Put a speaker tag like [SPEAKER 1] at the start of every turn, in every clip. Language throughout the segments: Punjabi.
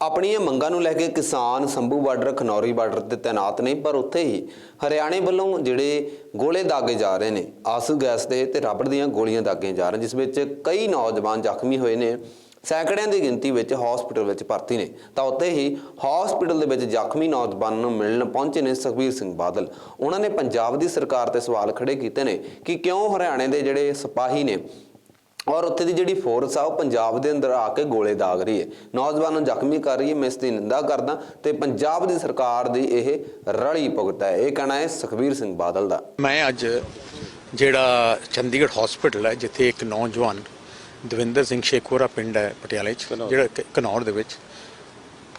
[SPEAKER 1] ਆਪਣੀਆਂ ਮੰਗਾਂ ਨੂੰ ਲੈ ਕੇ ਕਿਸਾਨ ਸੰਭੂ ਬਾਰਡਰ, ਖਨੌਰੀ ਬਾਰਡਰ ਤੇ ਤਾਇਨਾਤ ਨੇ, ਪਰ ਉੱਥੇ ਹੀ ਹਰਿਆਣੇ ਵੱਲੋਂ ਜਿਹੜੇ ਗੋਲੇ ਦਾਗੇ ਜਾ ਰਹੇ ਨੇ, ਆਸੂ ਗੈਸ ਦੇ ਤੇ ਰਬੜ ਦੀਆਂ ਗੋਲੀਆਂ ਦਾਗੀਆਂ ਜਾ ਰਹੀਆਂ, ਜਿਸ ਵਿੱਚ ਕਈ ਨੌਜਵਾਨ ਜ਼ਖਮੀ ਹੋਏ ਨੇ, ਸੈਂਕੜਿਆਂ ਦੀ ਗਿਣਤੀ ਵਿੱਚ ਹਸਪੀਟਲ ਵਿੱਚ ਭਰਤੀ ਨੇ। ਤਾਂ ਉੱਥੇ ਹੀ ਹਸਪੀਟਲ ਦੇ ਵਿੱਚ ਜ਼ਖਮੀ ਨੌਜਵਾਨਾਂ ਨੂੰ ਮਿਲਣ ਪਹੁੰਚੇ ਨੇ ਸੁਖਬੀਰ ਸਿੰਘ ਬਾਦਲ। ਉਹਨਾਂ ਨੇ ਪੰਜਾਬ ਦੀ ਸਰਕਾਰ ਤੇ ਸਵਾਲ ਖੜੇ ਕੀਤੇ ਨੇ ਕਿ ਕਿਉਂ ਹਰਿਆਣੇ ਦੇ ਜਿਹੜੇ ਸਿਪਾਹੀ ਨੇ ਔਰ ਉੱਥੇ ਦੀ ਜਿਹੜੀ ਫੋਰਸ ਆ ਉਹ ਪੰਜਾਬ ਦੇ ਅੰਦਰ ਆ ਕੇ ਗੋਲੇ ਦਾਗ ਰਹੀ ਹੈ। ਨੌਜਵਾਨਾਂ ਨੂੰ ਜ਼ਖਮੀ ਕਰ ਰਹੀ ਹੈ ਮੈਂ ਇਸ ਦੀ ਨਿੰਦਾ ਕਰਦਾ। ਤੇ ਪੰਜਾਬ ਦੀ ਸਰਕਾਰ ਦੀ ਇਹ ਰਲੀ ਭੁਗਤ ਹੈ। ਇਹ ਕਹਿਣਾ ਹੈ ਸੁਖਬੀਰ ਸਿੰਘ ਬਾਦਲ ਦਾ।
[SPEAKER 2] ਮੈਂ ਅੱਜ ਜਿਹੜਾ ਚੰਡੀਗੜ੍ਹ ਹਸਪੀਟਲ ਹੈ ਜਿੱਥੇ ਇੱਕ ਨੌਜਵਾਨ ਦਵਿੰਦਰ ਸਿੰਘ ਸ਼ੇਖੋਰਾ ਪਿੰਡ ਹੈ ਪਟਿਆਲੇ 'ਚ ਜਿਹੜਾ ਕ- ਘਨੌਰ ਦੇ ਵਿੱਚ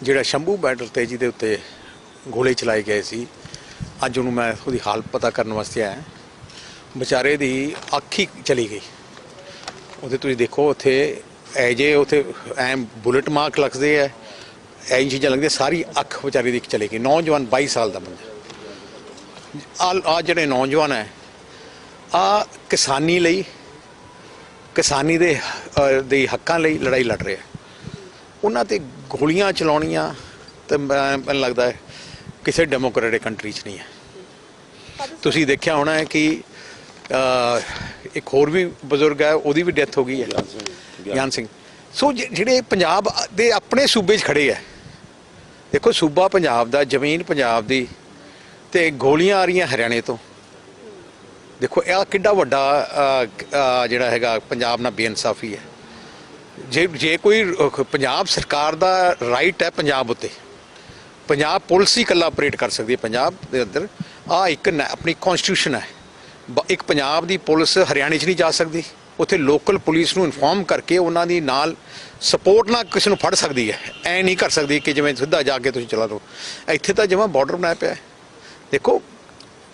[SPEAKER 2] ਜਿਹੜਾ ਸ਼ੰਭੂ ਬੈਟਲ ਤੇ ਜਿਹਦੇ ਉੱਤੇ ਗੋਲੇ ਚਲਾਏ ਗਏ ਸੀ। ਅੱਜ ਉਹਨੂੰ ਮੈਂ ਉਹਦੀ ਹਾਲਤ ਪਤਾ ਕਰਨ ਵਾਸਤੇ ਆਇਆ। ਵਿਚਾਰੇ ਦੀ ਅੱਖ ਹੀ ਚਲੀ ਗਈ। ਉਹਦੇ ਤੁਸੀਂ ਦੇਖੋ ਉੱਥੇ ਐ ਜੇ ਉੱਥੇ ਐ ਬੁਲਟ ਮਾਰਕ ਲੱਗਦੇ ਐ ਐ ਚੀਜ਼ਾਂ ਲੱਗਦੀਆਂ ਸਾਰੀ ਅੱਖ ਵਿਚਾਰੇ ਦੀ ਚਲੀ ਗਈ ਨੌਜਵਾਨ 22 ਸਾਲ ਦਾ ਬੰਦਾ। ਆ ਜਿਹੜੇ ਨੌਜਵਾਨ ਹੈ ਆ ਕਿਸਾਨੀ ਲਈ ਕਿਸਾਨੀ ਦੇ ਦੇ ਹੱਕਾਂ ਲਈ ਲੜਾਈ ਲੜ ਰਹੇ। ਉਹਨਾਂ ਤੇ ਗੋਲੀਆਂ ਚਲਾਉਣੀਆਂ ਤੇ ਮੈਨੂੰ ਲੱਗਦਾ ਹੈ ਕਿਸੇ ਡੈਮੋਕ੍ਰੈਟਿਕ ਕੰਟਰੀ 'ਚ ਨਹੀਂ ਹੈ। ਤੁਸੀਂ ਦੇਖਿਆ ਹੋਣਾ ਹੈ ਕਿ ਇੱਕ ਹੋਰ ਵੀ ਬਜ਼ੁਰਗ ਹੈ ਉਹਦੀ ਵੀ ਡੈਥ ਹੋ ਗਈ ਹੈ। ਗਿਆਨ ਸਿੰਘ ਸੋ ਜਿਹੜੇ ਪੰਜਾਬ ਦੇ ਆਪਣੇ ਸੂਬੇ 'ਚ ਖੜੇ ਹੈ ਦੇਖੋ ਸੂਬਾ ਪੰਜਾਬ ਦਾ ਜ਼ਮੀਨ ਪੰਜਾਬ ਦੀ ਤੇ ਗੋਲੀਆਂ ਆ ਰਹੀਆਂ ਹਰਿਆਣੇ ਤੋਂ। ਦੇਖੋ ਇਹ ਕਿੱਡਾ ਵੱਡਾ ਜਿਹੜਾ ਹੈਗਾ ਪੰਜਾਬ ਨਾਲ ਬੇਇਨਸਾਫੀ ਹੈ। ਜੇ ਜੇ ਕੋਈ ਪੰਜਾਬ ਸਰਕਾਰ ਦਾ ਰਾਈਟ ਹੈ ਪੰਜਾਬ ਉੱਤੇ ਪੰਜਾਬ ਪੁਲਿਸ ਹੀ ਇਕੱਲਾ ਆਪਰੇਟ ਕਰ ਸਕਦੀ ਹੈ ਪੰਜਾਬ ਦੇ ਅੰਦਰ। ਆ ਇੱਕ ਆਪਣੀ ਕਨਸਟੀਟਿਊਸ਼ਨ ਹੈ। ਇੱਕ ਪੰਜਾਬ ਦੀ ਪੁਲਿਸ ਹਰਿਆਣੇ 'ਚ ਨਹੀਂ ਜਾ ਸਕਦੀ। ਉੱਥੇ ਲੋਕਲ ਪੁਲਿਸ ਨੂੰ ਇਨਫੋਰਮ ਕਰਕੇ ਉਹਨਾਂ ਦੀ ਨਾਲ ਸਪੋਰਟ ਨਾਲ ਕਿਸੇ ਨੂੰ ਫੜ ਸਕਦੀ ਹੈ। ਐ ਨਹੀਂ ਕਰ ਸਕਦੀ ਕਿ ਜਿਵੇਂ ਸਿੱਧਾ ਜਾ ਕੇ ਤੁਸੀਂ ਚਲਾ ਲਓ ਇੱਥੇ ਤਾਂ ਜਿਵੇਂ ਬਾਰਡਰ ਬਣਾਇਆ ਪਿਆ ਹੈ। ਦੇਖੋ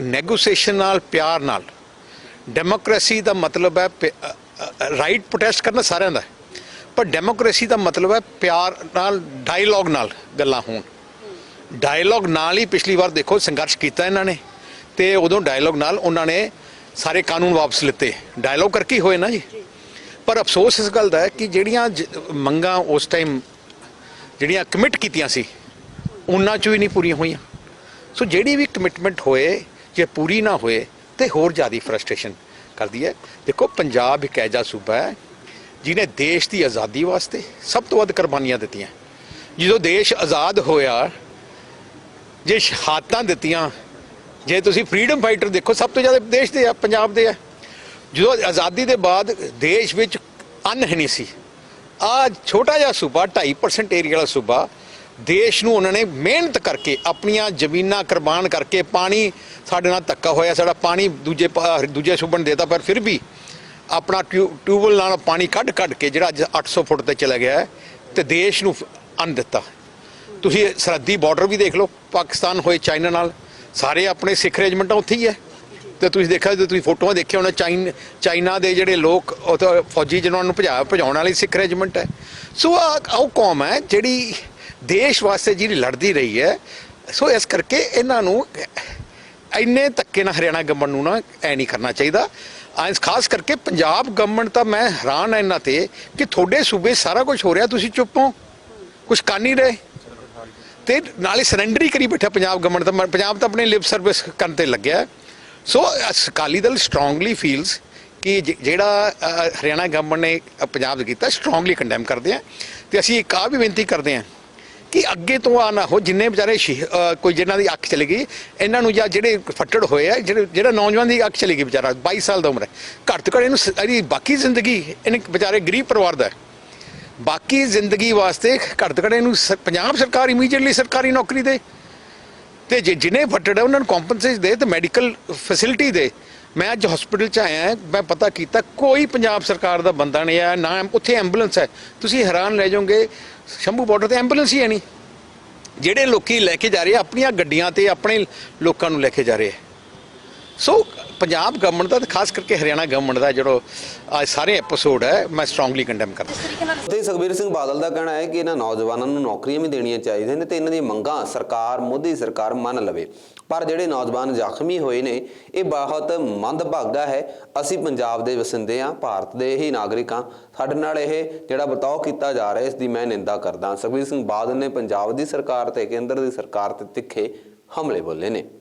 [SPEAKER 2] ਨੈਗੋਸੀਏਸ਼ਨ ਨਾਲ, ਪਿਆਰ ਨਾਲ। ਡੈਮੋਕ੍ਰੇਸੀ ਦਾ ਮਤਲਬ ਹੈ ਰਾਈਟ ਪ੍ਰੋਟੈਸਟ ਕਰਨਾ ਸਾਰਿਆਂ ਦਾ ਪਰ ਡੈਮੋਕ੍ਰੇਸੀ ਦਾ ਮਤਲਬ ਹੈ ਪਿਆਰ ਨਾਲ ਡਾਇਲੌਗ ਨਾਲ ਗੱਲਾਂ ਹੋਣ। ਡਾਇਲੌਗ ਨਾਲ ਹੀ ਪਿਛਲੀ ਵਾਰ ਦੇਖੋ ਸੰਘਰਸ਼ ਕੀਤਾ ਇਹਨਾਂ ਨੇ। ਤੇ ਉਦੋਂ ਡਾਇਲੌਗ ਨਾਲ ਉਹਨਾਂ ਨੇ ਸਾਰੇ ਕਾਨੂੰਨ ਵਾਪਸ ਲਿੱਤੇ। ਡਾਇਲੋਗ ਕਰਕੇ ਹੋਏ ਨਾ ਜੀ। ਪਰ ਅਫਸੋਸ ਇਸ ਗੱਲ ਦਾ ਹੈ ਕਿ ਜਿਹੜੀਆਂ ਜ- ਮੰਗਾਂ ਉਸ ਟਾਈਮ ਜਿਹੜੀਆਂ ਕਮਿਟ ਕੀਤੀਆਂ ਸੀ, ਉਹਨਾਂ ਚੋਂ ਹੀ ਨਹੀਂ ਪੂਰੀਆਂ ਹੋਈਆਂ। ਸੋ ਜਿਹੜੀ ਵੀ ਕਮਿਟਮੈਂਟ ਹੋਏ, ਜੇ ਪੂਰੀ ਨਾ ਹੋਏ, ਤੇ ਹੋਰ ਜ਼ਿਆਦਾ ਫਰਸਟ੍ਰੇਸ਼ਨ ਕਰਦੀ ਹੈ। ਦੇਖੋ, ਪੰਜਾਬ ਇੱਕ ਐਜਾ ਸੂਬਾ ਹੈ, ਜਿਹਨੇ ਦੇਸ਼ ਦੀ ਆਜ਼ਾਦੀ ਵਾਸਤੇ ਸਭ ਤੋਂ ਵੱਧ ਕੁਰਬਾਨੀਆਂ ਦਿੱਤੀਆਂ। ਜਦੋਂ ਦੇਸ਼ ਆਜ਼ਾਦ ਹੋਇਆ, ਜੇ ਸ਼ਹਾਦਤਾਂ ਦਿੱਤੀਆਂ ਜੇ ਤੁਸੀਂ ਫਰੀडम ਫਾਈਟਰ ਦੇਖੋ, ਸਭ ਤੋਂ ਜ਼ਿਆਦਾ ਦੇਸ਼ ਦੇ ਆ, ਪੰਜਾਬ ਦੇ ਆ। ਜਦੋਂ ਆਜ਼ਾਦੀ ਦੇ ਬਾਅਦ ਦੇਸ਼ ਵਿੱਚ ਅੰਨ ਹੈ ਨਹੀਂ ਸੀ, ਆ ਛੋਟਾ ਜਿਹਾ ਸੂਬਾ 2.5% ਏਰੀਆ ਵਾਲਾ ਸੂਬਾ, ਦੇਸ਼ ਨੂੰ ਉਹਨਾਂ ਨੇ ਮਿਹਨਤ ਕਰਕੇ ਆਪਣੀਆਂ ਜ਼ਮੀਨਾਂ ਕੁਰਬਾਨ ਕਰਕੇ ਪਾਣੀ ਸਾਡੇ ਨਾਲ ਧੱਕਾ ਹੋਇਆ, ਸਾਡਾ ਪਾਣੀ ਦੂਜੇ ਪਾ- ਦੂਜੇ ਸੂਬੇ ਨੂੰ ਦੇਤਾ, ਪਰ ਫਿਰ ਵੀ ਆਪਣਾ ਟਿਊ- ਟਿਊਬਵੈੱਲ ਨਾਲ ਪਾਣੀ ਕੱਢ ਕੱਢ ਕੇ ਜਿਹੜਾ ਅੱਜ 800 ਫੁੱਟ ਤੇ ਚਲਾ ਗਿਆ ਹੈ, ਤੇ ਦੇਸ਼ ਨੂੰ ਅੰਨ ਦਿੱਤਾ। ਤੁਸੀਂ ਸਰਹੱਦੀ ਬਾਰਡਰ ਵੀ ਦੇਖ ਲਓ, ਪਾਕਿਸਤਾਨ ਹੋਏ, ਚਾਈਨਾ ਨਾਲ ਸਾਰੇ ਆਪਣੇ ਸਿੱਖ ਰੈਜੀਮੈਂਟਾਂ ਉੱਥੇ ਹੀ ਹੈ। ਤੇ ਤੁਸੀਂ ਦੇਖਿਆ ਜੇ ਤੁਸੀਂ ਫੋਟੋਆਂ ਦੇਖਿਆ ਹੋਣਾ, ਚਾਈਨ, ਚਾਈਨਾ ਦੇ ਜਿਹੜੇ ਲੋਕ ਉਹ ਤਾਂ ਫੌਜੀ ਜਿਹਨਾਂ ਨੂੰ ਭਜਾ, ਭਜਾਉਣ ਵਾਲੀ ਸਿੱਖ ਰੈਜੀਮੈਂਟ ਹੈ। ਸੋ ਆਹ ਉਹ ਕੌਮ ਹੈ ਜਿਹੜੀ ਦੇਸ਼ ਵਾਸਤੇ ਜਿਹੜੀ ਲੜਦੀ ਰਹੀ ਹੈ। ਸੋ ਇਸ ਕਰਕੇ ਇਹਨਾਂ ਨੂੰ ਇੰਨੇ ਧੱਕੇ ਨਾਲ ਹਰਿਆਣਾ ਗਵਰਨਮੈਂਟ ਨੂੰ ਨਾ ਐ ਨਹੀਂ ਕਰਨਾ ਚਾਹੀਦਾ। ਐਂ ਖਾਸ ਕਰਕੇ ਪੰਜਾਬ ਗਵਰਨਮੈਂਟ ਤਾਂ ਮੈਂ ਹੈਰਾਨ ਆ ਇਹਨਾਂ ਤੇ ਕਿ ਤੁਹਾਡੇ ਸੂਬੇ ਸਾਰਾ ਕੁਝ ਹੋ ਰਿਹਾ, ਤੁਸੀਂ ਚੁੱਪ ਹੋ। ਕੁਝ ਕਰ ਨਹੀਂ ਰਹੇ। ਤੇ ਨਾਲੇ ਸਰੈਂਡਰ ਹੀ ਕਰੀ ਬੈਠਾ ਪੰਜਾਬ ਗਵਰਨਮੈਂਟ ਦਾ ਪੰਜਾਬ ਤਾਂ ਆਪਣੇ ਲਿਪ ਸਰਵਿਸ ਕਰਨ ਤੇ ਲੱਗਿਆ। So Akali Dal strongly feels ਕਿ ਜਿਹੜਾ ਹਰਿਆਣਾ ਗਵਰਨਮੈਂਟ ਨੇ ਪੰਜਾਬ ਦੇ ਕੀਤਾ ਸਟਰੋਂਗਲੀ ਕੰਡੈਮ ਕਰਦੇ ਆ। ਤੇ ਅਸੀਂ ਇੱਕ ਆ ਵੀ ਬੇਨਤੀ ਕਰਦੇ ਆ ਕਿ ਅੱਗੇ ਤੋਂ ਆ ਨਾ ਹੋ, ਜਿੰਨੇ ਵਿਚਾਰੇ ਸ਼ਹੀ- ਕੋਈ ਜਿਹਨਾਂ ਦੀ ਅੱਖ ਚਲੀ ਗਈ, ਇਹਨਾਂ ਨੂੰ ਜਾਂ ਜਿਹੜੇ ਫੱਟੜ ਹੋਏ ਆ, ਜਿਹੜੇ, ਜਿਹੜਾ ਨੌਜਵਾਨ ਦੀ ਅੱਖ ਚਲੀ ਗਈ ਵਿਚਾਰਾ 22 ਸਾਲ ਦਾ ਉਮਰ ਹੈ, ਘੱਟ ਤੋਂ ਘੱਟ ਇਹਨੂੰ ਸ- ਇਹਦੀ ਬਾਕੀ ਜ਼ਿੰਦਗੀ, ਇਹਨੇ ਵਿਚਾਰੇ ਗਰੀਬ ਪਰਿਵਾਰ ਦਾ ਬਾਕੀ ਜ਼ਿੰਦਗੀ ਵਾਸਤੇ ਘੱਟ ਤੋਂ ਘੱਟ ਇਹਨੂੰ ਸ- ਪੰਜਾਬ ਸਰਕਾਰ ਇਮੀਡੀਏਟਲੀ ਸਰਕਾਰੀ ਨੌਕਰੀ ਦੇ। ਤੇ ਜਿ- ਜਿਹਨੇ ਫੱਟੜ ਹੈ ਉਹਨਾਂ ਨੂੰ ਕੰਪਨਸੇਸ਼ਨ ਦੇ ਤੇ ਮੈਡੀਕਲ ਫੈਸਿਲਿਟੀ ਦੇ। ਮੈਂ ਅੱਜ ਹਸਪੀਟਲ ਚ ਆਇਆ, ਮੈਂ ਪਤਾ ਕੀਤਾ, ਕੋਈ ਪੰਜਾਬ ਸਰਕਾਰ ਦਾ ਬੰਦਾ ਨਹੀਂ ਆਇਆ, ਨਾ ਉੱਥੇ ਐਂਬੂਲੈਂਸ ਹੈ। ਤੁਸੀਂ ਹੈਰਾਨ ਰਹਿ ਜਾਓਗੇ, ਸ਼ੰਭੂ ਬਾਰਡਰ ਤੇ ਐਂਬੂਲੈਂਸ ਹੀ ਹੈ ਨਹੀਂ। ਜਿਹੜੇ ਲੋਕੀ ਲੈ ਕੇ ਜਾ ਰਹੇ ਆਪਣੀਆਂ ਗੱਡੀਆਂ ਤੇ ਆਪਣੇ ਲੋਕਾਂ ਨੂੰ ਲੈ ਕੇ ਜਾ ਰਹੇ ਆ। ਸੋ ਪੰਜਾਬ ਗਵਰਨਮੈਂਟ ਦਾ ਤੇ ਖਾਸ ਕਰਕੇ ਹਰਿਆਣਾ ਗਵਰਨਮੈਂਟ ਦਾ ਜਿਹੜਾ ਅੱਜ ਸਾਰੇ ਐਪੀਸੋਡ ਹੈ, ਮੈਂ ਸਟਰੋਂਗਲੀ ਕੰਡੈਮ ਕਰਦਾ।
[SPEAKER 1] ਤੇ ਸੁਖਬੀਰ ਸਿੰਘ ਬਾਦਲ ਦਾ ਕਹਿਣਾ ਹੈ ਕਿ ਇਹਨਾਂ ਨੌਜਵਾਨਾਂ ਨੂੰ ਨੌਕਰੀਆਂ ਵੀ ਦੇਣੀਆਂ ਚਾਹੀਦੀਆਂ ਨੇ ਤੇ ਇਹਨਾਂ ਦੀਆਂ ਮੰਗਾਂ ਸਰਕਾਰ, ਮੋਦੀ ਸਰਕਾਰ ਮੰਨ ਲਵੇ। ਪਰ ਜਿਹੜੇ ਨੌਜਵਾਨ ਜ਼ਖਮੀ ਹੋਏ ਨੇ, ਇਹ ਬਹੁਤ ਮੰਦਭਾਗਾ ਹੈ। ਅਸੀਂ ਪੰਜਾਬ ਦੇ ਵਸਿੰਦੇ ਹਾਂ, ਭਾਰਤ ਦੇ ਹੀ ਨਾਗਰਿਕ ਹਾਂ। ਸਾਡੇ ਨਾਲ ਇਹ ਜਿਹੜਾ ਬਤਾਓ ਕੀਤਾ ਜਾ ਰਿਹਾ, ਇਸ ਦੀ ਮੈਂ ਨਿੰਦਾ ਕਰਦਾ। ਸੁਖਬੀਰ ਸਿੰਘ ਬਾਦਲ ਨੇ ਪੰਜਾਬ ਦੀ ਸਰਕਾਰ ਤੇ, ਕੇਂਦਰ ਦੀ ਸਰਕਾਰ ਤੇ ਤਿੱਖੇ ਹਮਲੇ ਬੋਲੇ ਨੇ।